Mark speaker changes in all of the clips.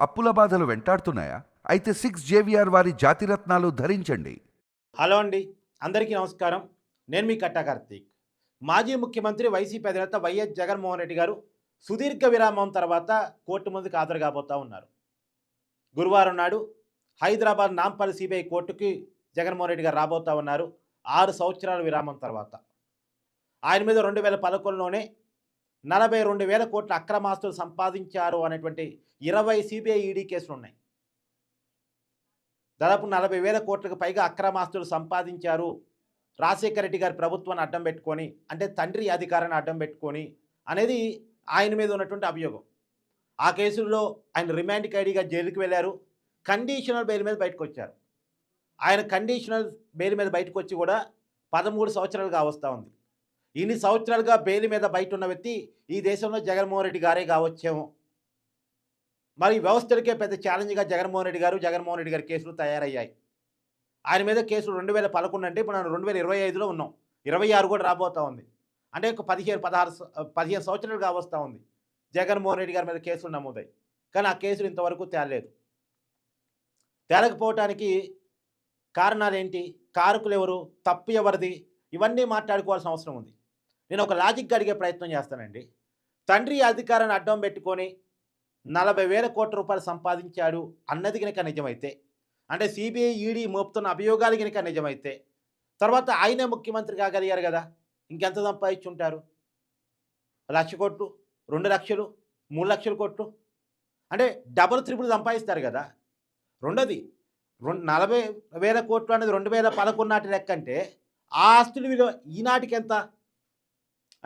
Speaker 1: అప్పుల బాధలు వెంటాడుతున్నాయా? అయితే సిక్స్ జేవిఆర్ వారి జాతిరత్నాలు ధరించండి.
Speaker 2: హలో అండి. అందరికీ నమస్కారం. నేను మీ కట్టా కార్తీక్. మాజీ ముఖ్యమంత్రి వైసీపీ అధినేత వైఎస్ జగన్మోహన్ రెడ్డి గారు సుదీర్ఘ విరామం తర్వాత కోర్టు ముందుకు హాజరు కాబోతా ఉన్నారు. గురువారం నాడు హైదరాబాద్ నాంపల్లి సిబిఐ కోర్టుకి జగన్మోహన్ రెడ్డి గారు రాబోతా ఉన్నారు. ఆరు సంవత్సరాల విరామం తర్వాత. ఆయన మీద రెండు వేల పదకొండులోనే నలభై రెండు వేల కోట్ల అక్రమాస్తులు సంపాదించారు అనేటువంటి ఇరవై సిబిఐ ఈడీ కేసులు ఉన్నాయి. దాదాపు నలభై వేల కోట్లకు పైగా అక్రమాస్తులు సంపాదించారు. రాజశేఖర రెడ్డి గారి ప్రభుత్వాన్ని అడ్డం పెట్టుకొని అంటే తండ్రి అధికారాన్ని అడ్డం పెట్టుకొని అనేది ఆయన మీద ఉన్నటువంటి అభియోగం. ఆ కేసుల్లో ఆయన రిమాండ్ ఖైడీగా జైలుకి వెళ్ళారు. కండిషనల్ బెయిల్ మీద బయటకు వచ్చారు ఆయన కండిషనల్ బెయిల్ మీద బయటకు వచ్చి కూడా పదమూడు సంవత్సరాలుగా వస్తూ ఉంది. ఇన్ని సంవత్సరాలుగా బెయిల్ మీద బయట ఉన్న వ్యక్తి ఈ దేశంలో జగన్మోహన్ రెడ్డి గారే కావచ్చేమో. మరి వ్యవస్థలకే పెద్ద ఛాలెంజ్గా జగన్మోహన్ రెడ్డి గారు జగన్మోహన్ రెడ్డి గారి కేసులు తయారయ్యాయి. ఆయన మీద కేసులు రెండు వేల పదకొండు అంటే ఇప్పుడు మనం రెండు వేల ఇరవై ఐదులో ఉన్నాం. ఇరవై ఆరు కూడా రాబోతా ఉంది. అంటే ఒక పదిహేను పదహారు పదిహేను సంవత్సరాలు కావస్తూ ఉంది. జగన్మోహన్ రెడ్డి గారి మీద కేసులు నమోదాయి కానీ ఆ కేసులు ఇంతవరకు తేలలేదు. తేలకపోవటానికి కారణాలు ఏంటి కారకులు ఎవరు? తప్పు ఎవరిది? ఇవన్నీ మాట్లాడుకోవాల్సిన అవసరం ఉంది. నేను ఒక లాజిక్ అడిగే ప్రయత్నం చేస్తానండి. తండ్రి అధికారాన్ని అడ్డం పెట్టుకొని నలభై వేల కోట్ల రూపాయలు సంపాదించాడు అన్నది కనుక నిజమైతే అంటే సిబిఐ ఈడీ మోపుతున్న అభియోగాలు కనుక నిజమైతే తర్వాత ఆయనే ముఖ్యమంత్రి కాగలిగారు కదా ఇంకెంత సంపాదించుంటారు? లక్ష కోట్లు రెండు లక్షలు మూడు లక్షల కోట్లు అంటే డబుల్ త్రిపుల్ సంపాదిస్తారు కదా. రెండోది రెండు నలభై వేల కోట్లు అనేది రెండు వేల పదకొండు నాటి లెక్క అంటే ఆ ఆస్తుల విలువ ఈనాటికి ఎంత?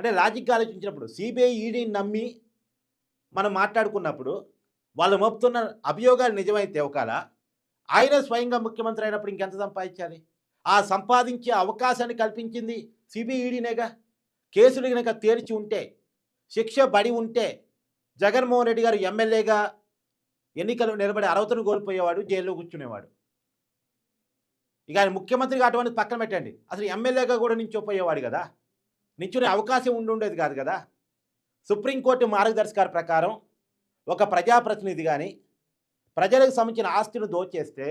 Speaker 2: అంటే లాజిక్గా ఆలోచించినప్పుడు సిబిఐ ఈడీని నమ్మి మనం మాట్లాడుకున్నప్పుడు వాళ్ళు మోపుతున్న అభియోగాలు నిజమైతే ఒకవేళ ఆయన స్వయంగా ముఖ్యమంత్రి అయినప్పుడు ఇంకెంత సంపాదించాలి? ఆ సంపాదించే అవకాశాన్ని కల్పించింది సిబిఈడినేగా కేసులు కనుక తేల్చి ఉంటే శిక్ష బడి ఉంటే జగన్మోహన్ రెడ్డి గారు ఎమ్మెల్యేగా ఎన్నికలు నిలబడి అర్హతను కోల్పోయేవాడు జైల్లో కూర్చునేవాడు. ఇక ఆయన ముఖ్యమంత్రిగా అటువంటి పక్కన పెట్టండి. అసలు ఎమ్మెల్యేగా కూడా నించోపోయేవాడు కదా? నిల్చునే అవకాశం ఉండుండేది కాదు కదా. సుప్రీంకోర్టు మార్గదర్శకాల ప్రకారం ఒక ప్రజాప్రతినిధి కానీ ప్రజలకు సంబంధించిన ఆస్తిని దోచేస్తే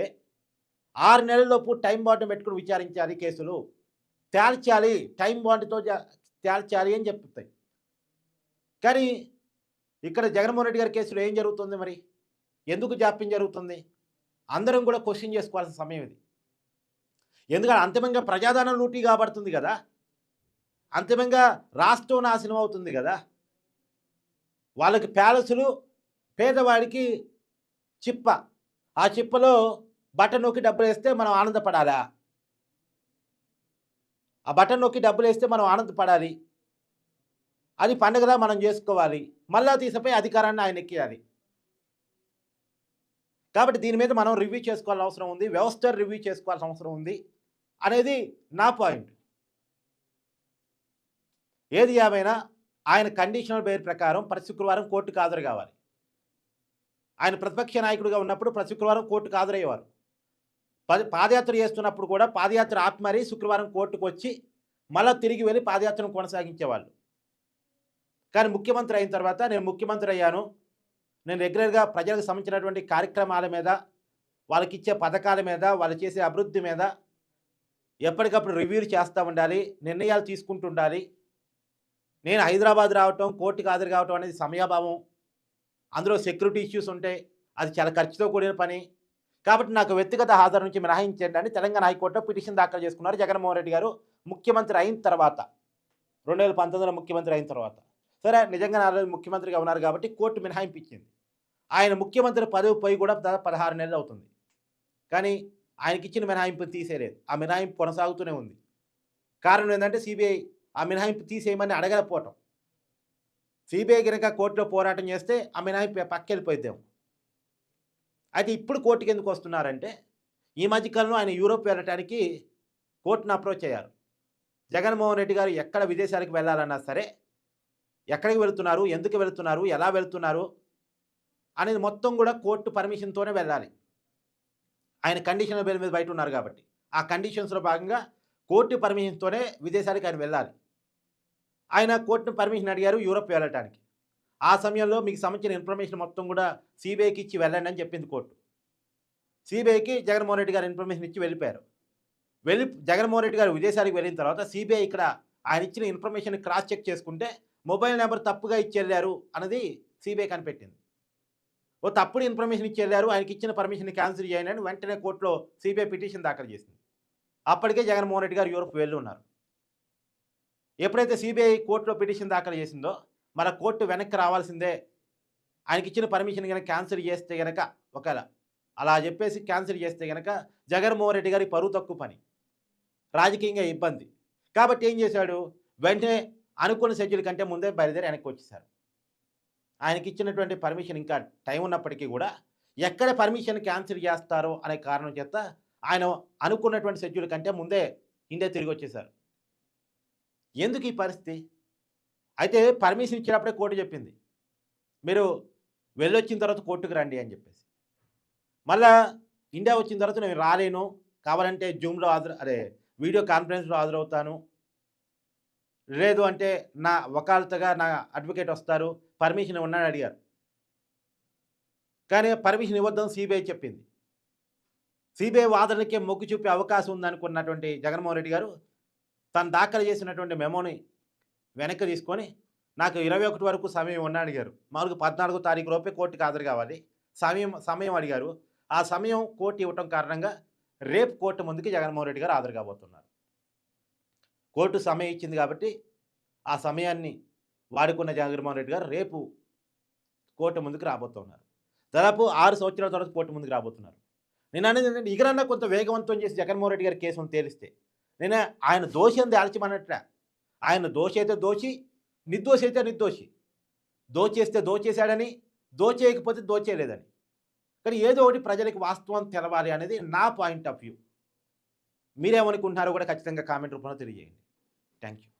Speaker 2: ఆరు నెలలలోపు టైం బాండ్ పెట్టుకుని విచారించాలి కేసులు. తేల్చాలి టైం బాండ్తో తేల్చాలి అని చెప్తాయి. కానీ ఇక్కడ జగన్మోహన్ రెడ్డి గారి కేసులో ఏం జరుగుతుంది మరి? ఎందుకు జాప్యం జరుగుతుంది? అందరం కూడా క్వశ్చన్ చేసుకోవాల్సిన సమయం ఇది. ఎందుకంటే అంతిమంగా ప్రజాధనం లూటీ కాబడుతుంది కదా. అంతిమంగా రాష్ట్రం నాశనం అవుతుంది కదా. వాళ్ళకి ప్యాలెస్లు పేదవాడికి చిప్ప. ఆ చిప్పలో బటన్ నొక్కి డబ్బులు వేస్తే మనం ఆనందపడాలా? ఆ బటన్ నొక్కి డబ్బులు వేస్తే మనం ఆనందపడాలి? అది పండుగలా మనం చేసుకోవాలి. మళ్ళా తీసిపోయి అధికారాన్ని ఆయన ఎక్కియాలి. కాబట్టి దీని మీద మనం రివ్యూ చేసుకోవాల్సిన అవసరం ఉంది. వ్యవస్థ రివ్యూ చేసుకోవాల్సిన అవసరం ఉంది. అనేది నా పాయింట్. ఏది ఏమైనా ఆయన కండిషనల్ బెయిల్ ప్రకారం ప్రతి శుక్రవారం కోర్టుకు హాజరు కావాలి. ఆయన ప్రతిపక్ష నాయకుడిగా ఉన్నప్పుడు ప్రతి శుక్రవారం కోర్టుకు హాజరయ్యేవారు పది పాదయాత్ర చేస్తున్నప్పుడు కూడా పాదయాత్ర ఆపి శుక్రవారం కోర్టుకు వచ్చి మళ్ళీ తిరిగి వెళ్ళి పాదయాత్రను కొనసాగించేవాళ్ళు. కానీ ముఖ్యమంత్రి అయిన తర్వాత నేను ముఖ్యమంత్రి అయ్యాను. నేను రెగ్యులర్గా ప్రజలకు సంబంధించినటువంటి కార్యక్రమాల మీద వాళ్ళకి ఇచ్చే పథకాల మీద వాళ్ళు చేసే అభివృద్ధి మీద ఎప్పటికప్పుడు రివ్యూలు చేస్తూ ఉండాలి నిర్ణయాలు తీసుకుంటూ ఉండాలి. నేను హైదరాబాద్ రావటం కోర్టుకు హాజరు కావటం అనేది సమయాభావం. అందులో సెక్యూరిటీ ఇష్యూస్ ఉంటాయి అది చాలా ఖర్చుతో కూడిన పని. కాబట్టి నాకు వ్యక్తిగత హాజరు నుంచి మినహాయించండి అని తెలంగాణ హైకోర్టులో పిటిషన్ దాఖలు చేసుకున్నారు జగన్మోహన్ రెడ్డి గారు ముఖ్యమంత్రి అయిన తర్వాత. రెండు వేల పంతొమ్మిదిలో ముఖ్యమంత్రి అయిన తర్వాత. సరే నిజంగా నాలుగు ముఖ్యమంత్రిగా ఉన్నారు కాబట్టి కోర్టు మినహాయింపు ఇచ్చింది ఆయన ముఖ్యమంత్రి పదవి పోయి కూడా దాదాపు పదహారు నెలలు అవుతుంది. కానీ ఆయనకిచ్చిన మినహాయింపు తీసేయలేదు. ఆ మినహాయింపు కొనసాగుతూనే ఉంది. కారణం ఏంటంటే సిబిఐ ఆ మినహాయింపు తీసేయమని అడగకపోవటం సిబిఐ కనుక కోర్టులో పోరాటం చేస్తే ఆ మినహాయింపు పక్కెళ్ళిపోయిద్దాము. అయితే ఇప్పుడు కోర్టుకి ఎందుకు వస్తున్నారంటే ఈ మధ్యకాలంలో ఆయన యూరోప్ వెళ్ళటానికి కోర్టును అప్రోచ్ అయ్యారు. జగన్మోహన్ రెడ్డి గారు ఎక్కడ విదేశాలకు వెళ్ళాలన్నా సరే ఎక్కడికి వెళుతున్నారు ఎందుకు వెళుతున్నారు ఎలా వెళుతున్నారు అనేది మొత్తం కూడా కోర్టు పర్మిషన్తోనే వెళ్ళాలి. ఆయన కండిషన్ బెయిల్ మీద బయట ఉన్నారు కాబట్టి. ఆ కండిషన్స్లో భాగంగా కోర్టు పర్మిషన్తోనే విదేశాలకు ఆయన వెళ్ళాలి. ఆయన కోర్టును పర్మిషన్ అడిగారు యూరప్ వెళ్ళటానికి. ఆ సమయంలో మీకు సంబంధించిన ఇన్ఫర్మేషన్ మొత్తం కూడా సిబిఐకి ఇచ్చి వెళ్ళండి అని చెప్పింది కోర్టు. సిబిఐకి జగన్మోహన్ రెడ్డి గారు ఇన్ఫర్మేషన్ ఇచ్చి వెళ్ళిపోయారు. వెళ్ళి జగన్మోహన్ రెడ్డి గారు విదేశాలకు వెళ్ళిన తర్వాత సిబిఐ ఇక్కడ ఆయన ఇచ్చిన ఇన్ఫర్మేషన్ క్రాస్ చెక్ చేసుకుంటే మొబైల్ నెంబర్ తప్పుగా ఇచ్చి వెళ్ళారు అన్నది సిబిఐ కనిపెట్టింది. ఓ తప్పుడు ఇన్ఫర్మేషన్ ఇచ్చి వెళ్ళారు ఆయనకి ఇచ్చిన పర్మిషన్ క్యాన్సిల్ చేయండి అని వెంటనే కోర్టులో సిబిఐ పిటిషన్ దాఖలు చేసింది. అప్పటికే జగన్మోహన్ రెడ్డి గారు యూరోప్ వెళ్ళి ఉన్నారు ఎప్పుడైతే సిబిఐ కోర్టులో పిటిషన్ దాఖలు చేసిందో మన కోర్టు వెనక్కి రావాల్సిందే. ఆయనకి ఇచ్చిన పర్మిషన్ కనుక క్యాన్సిల్ చేస్తే కనుక ఒకవేళ అలా చెప్పేసి క్యాన్సిల్ చేస్తే గనక జగన్మోహన్ రెడ్డి గారి పరువు తక్కువ పని. రాజకీయంగా ఇబ్బంది. కాబట్టి ఏం చేశాడు? వెంటనే అనుకున్న షెడ్యూల్ కంటే ముందే బయలుదేరి వెనక్కి వచ్చేసారు ఆయనకి ఇచ్చినటువంటి పర్మిషన్ ఇంకా టైం ఉన్నప్పటికీ కూడా ఎక్కడ పర్మిషన్ క్యాన్సిల్ చేస్తారో అనే కారణం చేత ఆయన అనుకున్నటువంటి షెడ్యూల్ కంటే ముందే ఇండియా తిరిగి వచ్చేసారు. ఎందుకు ఈ పరిస్థితి? అయితే పర్మిషన్ ఇచ్చినప్పుడే కోర్టు చెప్పింది. మీరు వెళ్ళొచ్చిన తర్వాత కోర్టుకు రండి అని చెప్పేసి. మళ్ళా ఇండియా వచ్చిన తర్వాత నేను రాలేను. కావాలంటే జూమ్లో హాజరు అదే వీడియో కాన్ఫరెన్స్లో హాజరవుతాను. లేదు అంటే నా వకాలతగా నా అడ్వకేట్ వస్తారు. పర్మిషన్ ఉన్నాడని అడిగారు. కానీ పర్మిషన్ ఇవ్వద్దని సిబిఐ చెప్పింది. సిబిఐ వాదనకే మొగ్గు చూపే అవకాశం ఉందనుకున్నటువంటి జగన్మోహన్ రెడ్డి గారు తను దాఖలు చేసినటువంటి మెమోని వెనక్కి తీసుకొని నాకు ఇరవై ఒకటి వరకు సమయం ఉన్న అడిగారు. మామూలుగా పద్నాలుగో తారీఖు లోపే కోర్టుకి హాజరు కావాలి. సమయం సమయం అడిగారు. ఆ సమయం కోర్టు ఇవ్వటం కారణంగా రేపు కోర్టు ముందుకి జగన్మోహన్ రెడ్డి గారు హాజరు కాబోతున్నారు. కోర్టు సమయం ఇచ్చింది కాబట్టి ఆ సమయాన్ని వాడుకున్న జగన్మోహన్ రెడ్డి గారు రేపు కోర్టు ముందుకు రాబోతున్నారు. దాదాపు ఆరు సంవత్సరాల తర్వాత కోర్టు ముందుకు రాబోతున్నారు. నేను అనేది ఏంటంటే ఇకరన్నా కొంత వేగవంతం చేసి జగన్మోహన్ రెడ్డి గారి కేసును తేలిస్తే నేను ఆయన దోషి అని తేల్చమన్నట్ట. ఆయన దోషి అయితే దోషి నిర్దోషి అయితే నిర్దోషి. దోచేస్తే దోచేశాడని దోచేయకపోతే దోచేయలేదని కానీ ఏదో ఒకటి ప్రజలకు వాస్తవం తెలవాలి అనేది నా పాయింట్ ఆఫ్ వ్యూ. మీరేమనుకుంటున్నారో కూడా ఖచ్చితంగా కామెంట్ రూపంలో తెలియజేయండి. Thank you